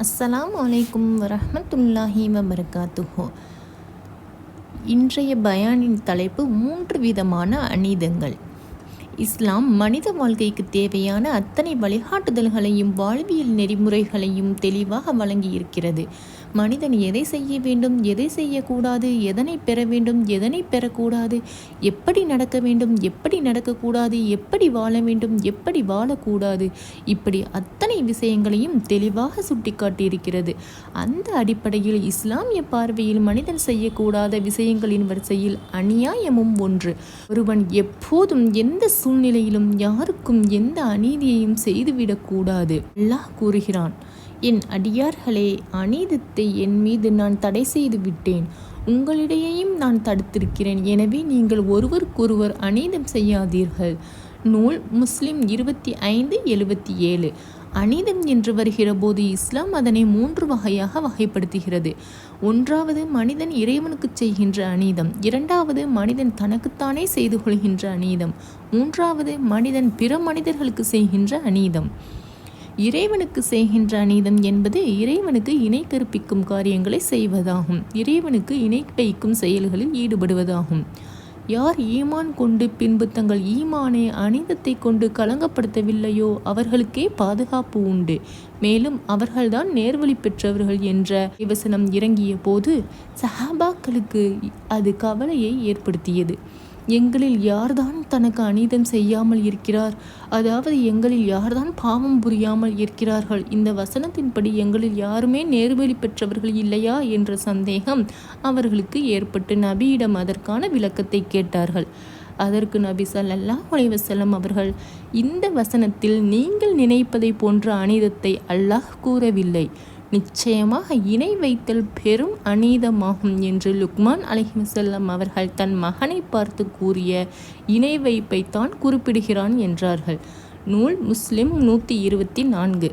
அஸ்ஸலாம் வலைக்கும் வரமத்துல்லாஹி வபர்காத்துஹோ. இன்றைய பயானின் தலைப்பு மூன்று விதமான அநீதங்கள். இஸ்லாம் மனித வாழ்க்கைக்கு தேவையான அத்தனை வழிகாட்டுதல்களையும் வாழ்வியல் நெறிமுறைகளையும் தெளிவாக வழங்கியிருக்கிறது. மனிதன் எதை செய்ய வேண்டும் எதை செய்யக்கூடாது எதனை பெற வேண்டும் எதனை பெறக்கூடாது எப்படி நடக்க வேண்டும் எப்படி நடக்கக்கூடாது எப்படி வாழ வேண்டும் எப்படி வாழக்கூடாது இப்படி அத்தனை விஷயங்களையும் தெளிவாக சுட்டிக்காட்டியிருக்கிறது. அந்த அடிப்படையில் இஸ்லாமிய பார்வையில் மனிதன் செய்யக்கூடாத விஷயங்களின் வரிசையில் அநியாயமும் ஒன்று. ஒருவன் எப்போதும் எந்த சூழ்நிலையிலும் யாருக்கும் எந்த அநீதியையும் செய்துவிடக்கூடாது. அல்லாஹ் கூறுகிறான் என் அடியார்களே அநீதத்தை என் மீது நான் தடை செய்து விட்டேன். உங்களிடையேயும் நான் தடுத்திருக்கிறேன். எனவே நீங்கள் ஒருவருக்கொருவர் அநீதம் செய்யாதீர்கள். நூல் முஸ்லிம் இருபத்தி ஐந்து எழுபத்தி ஏழு. அநீதம் என்று வருகிற போது இஸ்லாம் அதனை மூன்று வகையாக வகைப்படுத்துகிறது. ஒன்றாவது மனிதன் இறைவனுக்கு செய்கின்ற அநீதம். இரண்டாவது மனிதன் தனக்குத்தானே செய்து கொள்கின்ற அநீதம். மூன்றாவது மனிதன் பிற மனிதர்களுக்கு செய்கின்ற அநீதம். இறைவனுக்கு செய்கின்ற அநீதம் என்பது இறைவனுக்கு இணை கற்பிக்கும் காரியங்களை செய்வதாகும். இறைவனுக்கு இணை வைக்கும் செயல்களில் ஈடுபடுவதாகும். யார் ஈமான் கொண்டு பின்பு தங்கள் ஈமானை அனிதத்தை கொண்டு கலங்கப்படுத்தவில்லையோ அவர்களுக்கே பாதுகாப்பு உண்டு. மேலும் அவர்கள்தான் நேர்வழி பெற்றவர்கள் என்ற விவசனம் இறங்கிய போது சஹாபாக்களுக்கு அது கவலையை ஏற்படுத்தியது. எங்களில் யார்தான் தனக்கு அநீதம் செய்யாமல் இருக்கிறார்? அதாவது எங்களில் யார்தான் பாவம் புரியாமல் இருக்கிறார்கள்? இந்த வசனத்தின்படி எங்களில் யாருமே நேர்வழி பெற்றவர்கள் இல்லையா என்ற சந்தேகம் அவர்களுக்கு ஏற்பட்டு நபியிடம் அதற்கான விளக்கத்தை கேட்டார்கள். அதற்கு நபி சல்லல்லாஹ் உலைவசல்லம் அவர்கள் இந்த வசனத்தில் நீங்கள் நினைப்பதை போன்ற அநீதத்தை அல்லாஹ் கூறவில்லை. நிச்சயமாக இணை வைத்தல் பெரும் அநீதமாகும் என்று லுக்மான் அலிஹிசல்லம் அவர்கள் தன் மகனை பார்த்து கூறிய இணை வைப்பை தான் குறிப்பிடுகிறான் என்றார்கள். நூல் முஸ்லிம் நூற்றி இருபத்தி நான்கு.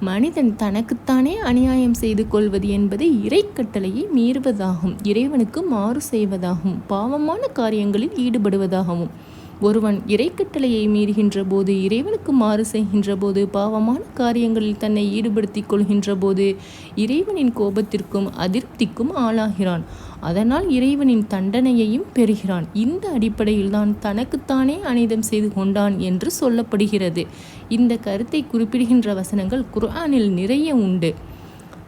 மனிதன் தனக்குத்தானே அநியாயம் செய்து கொள்வது என்பது இறைக்கட்டளையை மீறுவதாகும் இறைவனுக்கு மாறு செய்வதாகும் பாவமான காரியங்களில் ஈடுபடுவதாகவும் ஒருவன் இறைக்கட்டளையை மீறுகின்ற போது இறைவனுக்கு மாறு செய்கின்ற போது பாவமான காரியங்களில் தன்னை ஈடுபடுத்திக் கொள்கின்ற போது இறைவனின் கோபத்திற்கும் அதிருப்திக்கும் ஆளாகிறான். அதனால் இறைவனின் தண்டனையையும் பெறுகிறான். இந்த அடிப்படையில் தான் தனக்குத்தானே அனிதம் செய்து கொண்டான் என்று சொல்லப்படுகிறது. இந்த கருத்தை குறிப்பிடுகின்ற வசனங்கள் குர்ஆனில் நிறைய உண்டு.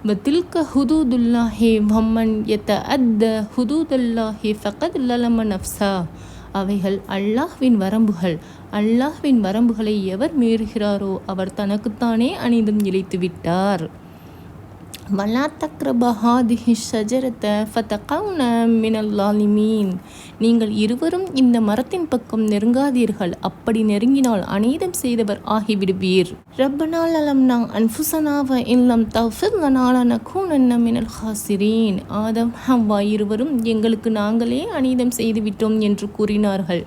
வத்தில்க ஹுதூதுல்லாஹே வம்மன் எத்த அத்த ஹுதூதுல்லாஹே ஃபகத் லலம நஃப்சா அவைகள் அல்லாஹ்வின் வரம்புகள். அல்லாஹ்வின் வரம்புகளை எவர் மீறுகிறாரோ அவர் தனக்குத்தானே அணிந்தும் இழைத்து விட்டார் வலா தக்ரபஹாதிஹி ஷஜரத்த ஃபதகவுன மினல்லாலிமீன் நீங்கள் இருவரும் இந்த மரத்தின் பக்கம் நெருங்காதீர்கள். அப்படி நெருங்கினால் அநீதம் செய்தவர் ஆகிவிடுவீர். ரப்பனால் அலம்னா அன்ஃபுசனாவ இல்லம் தஃபிர் லனால கூனன்ன மினல் ஹாசிரீன் ஆதம் ஹவ்வா இருவரும் எங்களுக்கு நாங்களே அநீதம் செய்துவிட்டோம் என்று கூறினார்கள்.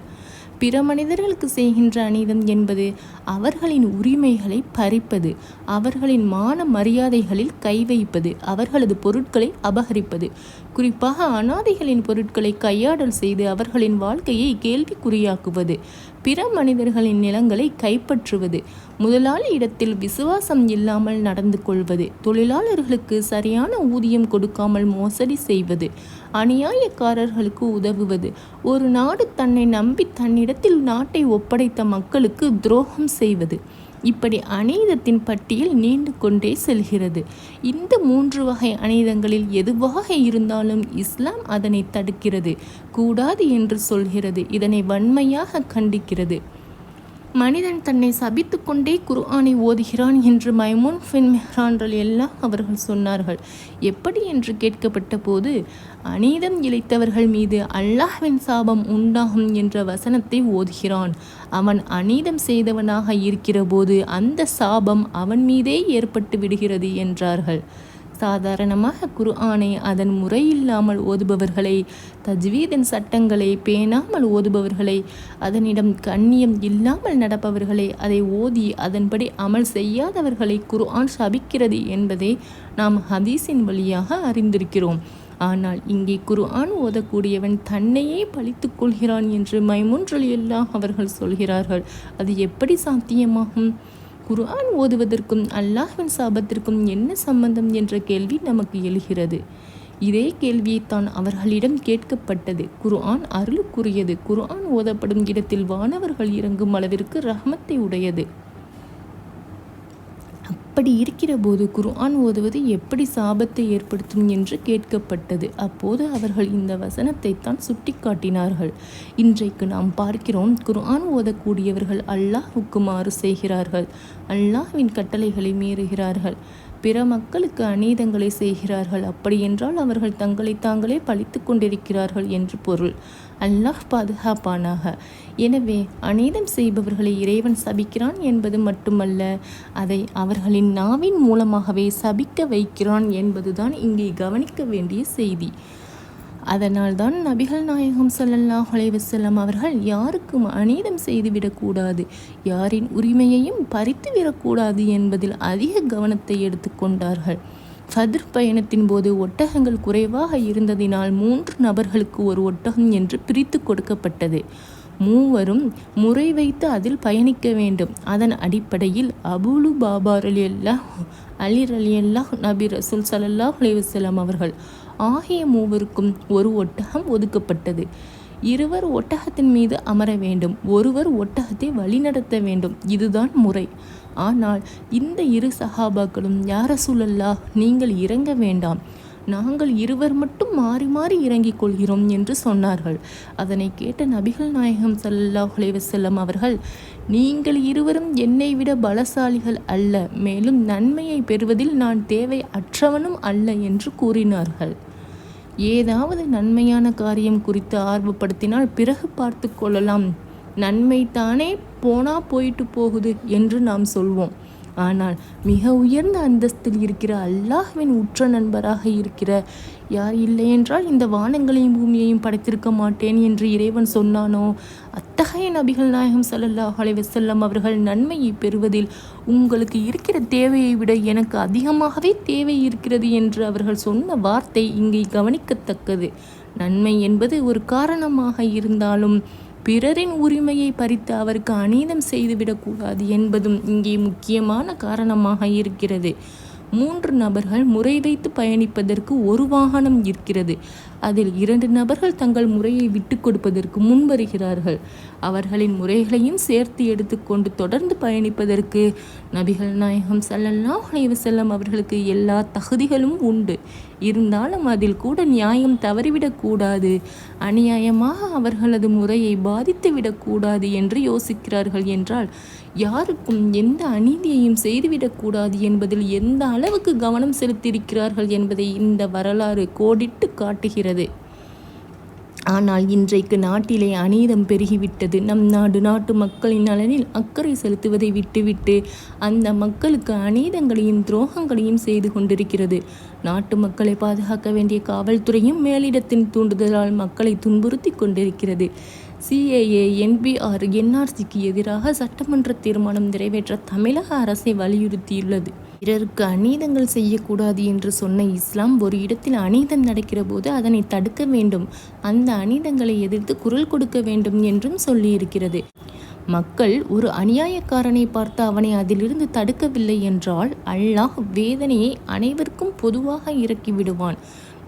பிற மனிதர்களுக்கு செய்கின்ற அநீதம் என்பது அவர்களின் உரிமைகளை பறிப்பது அவர்களின் மான மரியாதைகளில் கை வைப்பது அவர்களது பொருட்களை அபகரிப்பது. குறிப்பாக அனாதைகளின் பொருட்களை கையாடல் செய்து அவர்களின் வாழ்க்கையை கேள்விக்குறியாக்குவது. பிற மனிதர்களின் நிலங்களை கைப்பற்றுவது முதலாளி இடத்தில் விசுவாசம் இல்லாமல் நடந்து கொள்வது தொழிலாளர்களுக்கு சரியான ஊதியம் கொடுக்காமல் மோசடி செய்வது அநியாயக்காரர்களுக்கு உதவுவது ஒரு நாடு தன்னை நம்பி தன்னிடத்தில் நாட்டை ஒப்படைத்த மக்களுக்கு துரோகம் செய்வது. இப்படி அநீதத்தின் பட்டியல் நீண்டு கொண்டே செல்கிறது. இந்த மூன்று வகை அநீதங்களில் எதுவாக இருந்தாலும் இஸ்லாம் அதனை தடுக்கிறது. கூடாது என்று சொல்கிறது. இதனை வன்மையாக கண்டிக்கிறது. மனிதன் தன்னை சபித்து கொண்டே குர்ஆனை ஓதுகிறான் என்று மைமூன் ஃபின் மெஹ்ரான்கள் எல்லாம் அவர்கள் சொன்னார்கள். எப்படி என்று கேட்கப்பட்ட போது அநீதம் இழைத்தவர்கள் மீது அல்லாஹ்வின் சாபம் உண்டாகும் என்ற வசனத்தை ஓதுகிறான். அவன் அநீதம் செய்தவனாக இருக்கிறபோது அந்த சாபம் அவன் மீதே ஏற்பட்டு விடுகிறது என்றார்கள். சாதாரணமாக குர்ஆனை அதன் முறையில்லாமல் ஓதுபவர்களை தஜ்வீதின் சட்டங்களை பேணாமல் ஓதுபவர்களை அதனிடம் கண்ணியம் இல்லாமல் நடப்பவர்களை அதை ஓதி அதன்படி அமல் செய்யாதவர்களை குர்ஆன் சபிக்கிறது என்பதை நாம் ஹதீஸின் வழியாக அறிந்திருக்கிறோம். ஆனால் இங்கே குர்ஆன் ஓதக்கூடியவன் தன்னையே பழித்துக் கொள்கிறான் என்று மைமுன்றல் எல்லாம் அவர்கள் சொல்கிறார்கள். அது எப்படி சாத்தியமாகும்? குர்ஆன் ஓதுவதற்கும் அல்லாஹ்வின் சாபத்திற்கும் என்ன சம்பந்தம் என்ற கேள்வி நமக்கு எழுகிறது. இதே கேள்வியைத்தான் அவர்களிடம் கேட்கப்பட்டது. குர்ஆன் அருளுக்குரியது. குர்ஆன் ஓதப்படும் இடத்தில் வானவர்கள் இறங்கும் அளவிற்கு ரஹ்மத்தை உடையது. அப்படி இருக்கிற போது குர்ஆன் ஓதுவது எப்படி சாபத்தை ஏற்படுத்தும் என்று கேட்கப்பட்டது. அப்போது அவர்கள் இந்த வசனத்தை தான் சுட்டிக்காட்டினார்கள். இன்றைக்கு நாம் பார்க்கிறோம் குர்ஆன் ஓதக்கூடியவர்கள் அல்லாஹ் மாறு செய்கிறார்கள். அல்லாஹ்வின் கட்டளைகளை மீறுகிறார்கள். பிற மக்களுக்கு அநீதங்களை செய்கிறார்கள். அப்படியென்றால் அவர்கள் தங்களை தாங்களே பழித்து கொண்டிருக்கிறார்கள் என்று பொருள். அல்லாஹ் பாதுகாப்பானாக. எனவே அநீதம் செய்பவர்களை இறைவன் சபிக்கிறான் என்பது மட்டுமல்ல அதை அவர்களின் நாவின் மூலமாகவே சபிக்க வைக்கிறான் என்பதுதான் இங்கே கவனிக்க வேண்டிய செய்தி. அதனால்தான் நபிகள் நாயகம் ஸல்லல்லாஹு அலைஹி அவர்கள் யாருக்கும் அநீதம் செய்துவிடக்கூடாது யாரின் உரிமையையும் பறித்து விடக்கூடாது என்பதில் அதிக கவனத்தை எடுத்துக்கொண்டார்கள் ஃபதிர் பயணத்தின் போது ஒட்டகங்கள் குறைவாக இருந்ததினால் மூன்று நபர்களுக்கு ஒரு ஒட்டகம் என்று பிரித்து கொடுக்கப்பட்டது. மூவரும் முறை வைத்து அதில் பயணிக்க வேண்டும். அதன் அடிப்படையில் அபுலு பாபா அலி அல்லாஹ் அலி அலி அல்லாஹ் நபி ரசூல் சல்லல்லாஹ் அலைவசலாம் அவர்கள் ஆகிய மூவருக்கும் ஒரு ஒட்டகம் ஒதுக்கப்பட்டது. இருவர் ஒட்டகத்தின் மீது அமர வேண்டும். ஒருவர் ஒட்டகத்தை வழிநடத்த வேண்டும். இதுதான் முறை. ஆனால் இந்த இரு சகாபாக்களும் யார சூழல்லா நீங்கள் இறங்க வேண்டாம். நாங்கள் இருவர் மட்டும் மாறி மாறி இறங்கிக் கொள்கிறோம் என்று சொன்னார்கள். அதனை கேட்ட நபிகள் நாயகம் சல்லாஹ் அலைவசல்லம் அவர்கள் நீங்கள் இருவரும் என்னை விட பலசாலிகள் அல்ல மேலும் நன்மையை பெறுவதில் நான் தேவை அற்றவனும் அல்ல என்று கூறினார்கள். ஏதாவது நன்மையான காரியம் குறித்து ஆர்வப்படுத்தினால் பிறகு பார்த்து கொள்ளலாம். நன்மை தானே போனா போயிட்டு போகுது என்று நாம் சொல்வோம். ஆனால் மிக உயர்ந்த அந்தஸ்தில் இருக்கிற அல்லாஹ்வின் உற்ற நண்பராக இருக்கிற யார் இல்லையென்றால் இந்த வானங்களையும் பூமியையும் படைத்திருக்க மாட்டேன் என்று இறைவன் சொன்னானோ? அத்தகைய நபிகள் நாயகம் சல்லல்லாஹ் அலைவசல்லம் அவர்கள் நன்மையை பெறுவதில் உங்களுக்கு இருக்கிற தேவையை விட எனக்கு அதிகமாகவே தேவை இருக்கிறது என்று அவர்கள் சொன்ன வார்த்தை இங்கே கவனிக்கத்தக்கது. நன்மை என்பது ஒரு காரணமாக இருந்தாலும் பிறரின் உரிமையை பறித்து அவருக்கு அநீதம் செய்துவிடக்கூடாது என்பதும் இங்கே முக்கியமான காரணமாக இருக்கிறது. மூன்று நபர்கள் முறை வைத்து பயணிப்பதற்கு ஒரு வாகனம் இருக்கிறது. அதில் இரண்டு நபர்கள் தங்கள் முறையை விட்டு கொடுப்பதற்கு முன் வருகிறார்கள். அவர்களின் முறைகளையும் சேர்த்து எடுத்துக்கொண்டு தொடர்ந்து பயணிப்பதற்கு நபிகள் நாயகம் ஸல்லல்லாஹு அலைஹி அவர்களுக்கு எல்லா தகுதிகளும் உண்டு. இருந்தாலும் அதில் கூட நியாயம் தவறிவிடக்கூடாது அநியாயமாக அவர்களது முறையை பாதித்து விடக்கூடாது என்று யோசிக்கிறார்கள் என்றால் யாருக்கும் எந்த அநீதியையும் செய்துவிடக்கூடாது என்பதில் எந்த அளவுக்கு கவனம் செலுத்தியிருக்கிறார்கள் என்பதை இந்த வரலாறு கோடிட்டு காட்டுகிறது. ஆனால் இன்றைக்கு நாட்டிலே அநீதம் பெருகிவிட்டது. நம் நாடு நாட்டு மக்களின் நலனில் அக்கறை செலுத்துவதை விட்டுவிட்டு அந்த மக்களுக்கு அநீதங்களையும் துரோகங்களையும் செய்து கொண்டிருக்கிறது. நாட்டு மக்களை பாதுகாக்க வேண்டிய காவல்துறையும் மேலிடத்தின் தூண்டுதலால் மக்களை துன்புறுத்தி கொண்டிருக்கிறது. சிஏஏ என்பிஆர் என்ஆர்சிக்கு எதிராக சட்டமன்ற தீர்மானம் நிறைவேற்ற தமிழக அரசை வலியுறுத்தியுள்ளது. பிறருக்கு அநீதங்கள் செய்யக்கூடாது என்று சொன்ன இஸ்லாம் ஒரு இடத்தில் அநீதம் நடக்கிற போது அதனை தடுக்க வேண்டும். அந்த அநீதங்களை எதிர்த்து குரல் கொடுக்க வேண்டும் என்றும் சொல்லியிருக்கிறது. மக்கள் ஒரு அநியாயக்காரனை பார்த்து அவனை அதிலிருந்து தடுக்கவில்லை என்றால் அல்லாஹ் வேதனையை அனைவருக்கும் பொதுவாக இறக்கி விடுவான்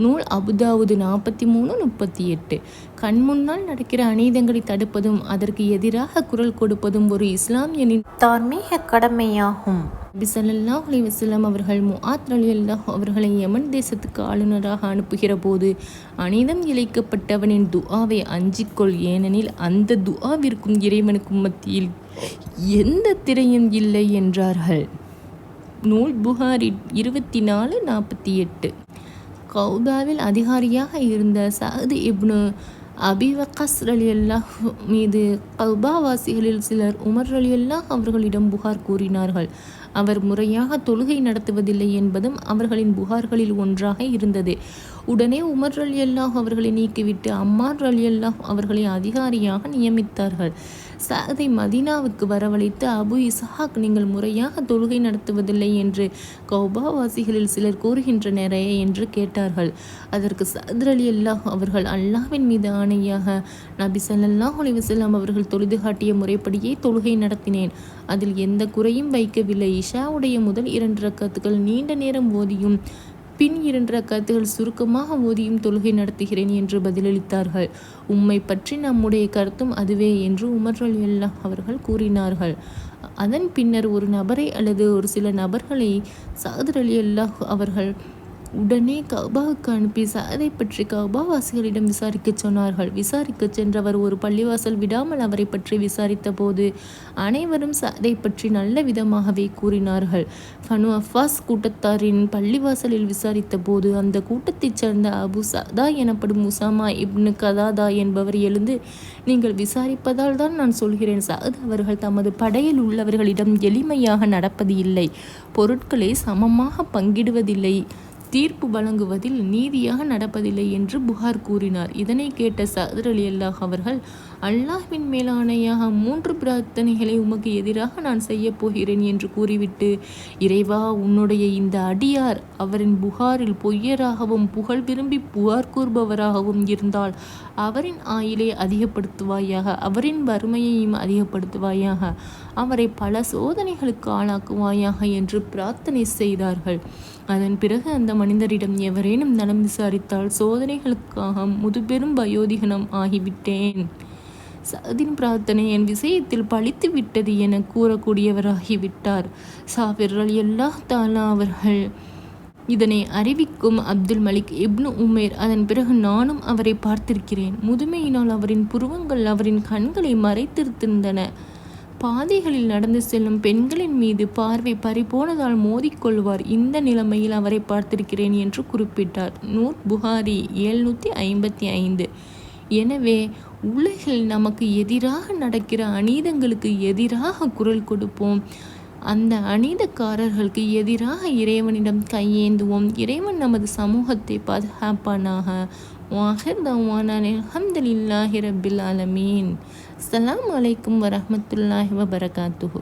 நூல் அபுதாவுது நாற்பத்தி மூணு முப்பத்தி எட்டு கண் முன்னால் நடக்கிற அநீதங்களை தடுப்பதும் அதற்கு எதிராக குரல் கொடுப்பதும் ஒரு இஸ்லாமியனின் தார்மீக கடமையாகும். நபி ஸல்லல்லாஹு அலைஹி வஸல்லம் அவர்கள் முஆத் ரலியல்லாஹு அவர்களை யமன் தேசத்துக்கு ஆளுநராக அனுப்புகிற போது அநீதம் இழைக்கப்பட்டவனின் துஆவை அஞ்சிக்கொள் ஏனெனில் அந்த துஆவிற்கும் இறைவனுக்கும் மத்தியில் எந்த திரையும் இல்லை என்றார்கள். நூல் புகாரி இருபத்தி நாலு நாற்பத்தி எட்டு கௌபாவில் அதிகாரியாக இருந்த சஹது இப்னு அபிவக்கஸ் அலியல்லாஹ் மீது கௌபாவாசிகளில் சிலர் உமர் அலியல்லாஹ் அவர்களிடம் புகார் கூறினார்கள். அவர் முறையாக தொழுகை நடத்துவதில்லை என்பதும் அவர்களின் புகார்களில் ஒன்றாக இருந்தது. உடனே உமர் அலியல்லாஹ் அவர்களை நீக்கிவிட்டு அம்மார் அலியல்லாஹ் அவர்களை அதிகாரியாக நியமித்தார்கள். சாதை மதீனாவுக்கு வரவழைத்து அபு இசஹாக் நீங்கள் முறையாக தொழுகை நடத்துவதில்லை என்று கௌபாவாசிகளில் சிலர் கூறுகின்றனரே என்று கேட்டார்கள். அதற்கு சதுர் அலி அல்லாஹ் அவர்கள் அல்லாஹ்வின் மீது ஆணையாக நபி சல்லாஹ் அலிவசல்லாம் அவர்கள் தொழுது காட்டிய முறைப்படியே தொழுகை நடத்தினேன். அதில் எந்த குறையும் வைக்கவில்லை. இஷாவுடைய முதல் இரண்டு ரக்கத்துக்கள் நீண்ட நேரம் ஓதியும் பின் இரண்டு கருத்துகள் சுருக்கமாக ஓதியும் தொழுகை நடத்துகிறேன் என்று பதிலளித்தார்கள். உம்மை பற்றி நம்முடைய கருத்தும் அதுவே என்று உமர் அலி அல்லாஹ் அவர்கள் கூறினார்கள். அதன் பின்னர் ஒரு நபரை அல்லது ஒரு சில நபர்களை சாதர் அலி அல்லாஹ் அவர்கள் உடனே கபாவுக்கு அனுப்பி சாரை பற்றி கபாவாசிகளிடம் விசாரிக்கச் சொன்னார்கள். விசாரிக்க சென்றவர் ஒரு பள்ளிவாசல் விடாமல் அவரை பற்றி விசாரித்த போது அனைவரும் சாரை பற்றி நல்ல விதமாகவே கூறினார்கள். ஃபனு அஃபாஸ் கூட்டத்தாரின் பள்ளிவாசலில் விசாரித்த போது அந்த கூட்டத்தைச் சேர்ந்த அபு சதா எனப்படும் உசாமா இப்னு கதாதா என்பவர் எழுந்து நீங்கள் விசாரிப்பதால் தான் நான் சொல்கிறேன். சாத் அவர்கள் தமது படையில் உள்ளவர்களிடம் எளிமையாக நடப்பது இல்லை. பொருட்களை சமமாக பங்கிடுவதில்லை. தீர்ப்பு வழங்குவதில் நீதியாக நடப்பதில்லை என்று புகார் கூறினார். இதனை கேட்ட சஹர் அலி அல்லாஹ் அவர்கள் அல்லாஹ்வின் மேலானையாக மூன்று பிரார்த்தனைகளை உமக்கு எதிராக நான் செய்ய போகிறேன் என்று கூறிவிட்டு இறைவா உன்னுடைய இந்த அடியார் அவரின் புகாரில் பொய்யராகவும் புகழ் விரும்பி புகார் கூறுபவராகவும் இருந்தால் அவரின் ஆயிலை அதிகப்படுத்துவாயாக அவரின் வறுமையையும் அதிகப்படுத்துவாயாக அவரை பல சோதனைகளுக்கு ஆளாக்குவாயாக என்று பிரார்த்தனை செய்தார்கள். அதன் பிறகு அந்த மனிதரிடம் எவரேனும் நலம் விசாரித்தால் சோதனைகளுக்காக முதுபெரும் வயோதிகனம் ஆகிவிட்டேன். சதின் பிரார்த்தனை என் விஷயத்தில் பழித்து விட்டது என கூறக்கூடியவராகிவிட்டார். சாபிர் எல்லா தாலா அவர்கள் இதனை அறிவிக்கும் அப்துல் மலிக் இப்னு உமேர். அதன் பிறகு நானும் அவரை பார்த்திருக்கிறேன். முதுமையினால் அவரின் புருவங்கள் அவரின் கண்களை மறைத்திருந்தன. பாதைகளில் நடந்து செல்லும் பெண்களின் மீது பார்வை பறிபோனதால் மோதிக்கொள்வார். இந்த நிலைமையில் அவரை பார்த்திருக்கிறேன் என்று குறிப்பிட்டார். நூர் புகாரி எழுநூற்றி ஐம்பத்தி ஐந்து. எனவே உலகில் நமக்கு எதிராக நடக்கிற அநீதங்களுக்கு எதிராக குரல் கொடுப்போம். அந்த அநீதக்காரர்களுக்கு எதிராக இறைவனிடம் கையேந்துவோம். இறைவன் நமது சமூகத்தை பாதுகாப்பானாக. வாஹிர் தவானான் அல்ஹம்துலில்லாஹி ரபில் ஆலமீன். அஸ்ஸலாமு அலைக்கும் வரமத்துல்லாஹி வபரகாத்துஹு.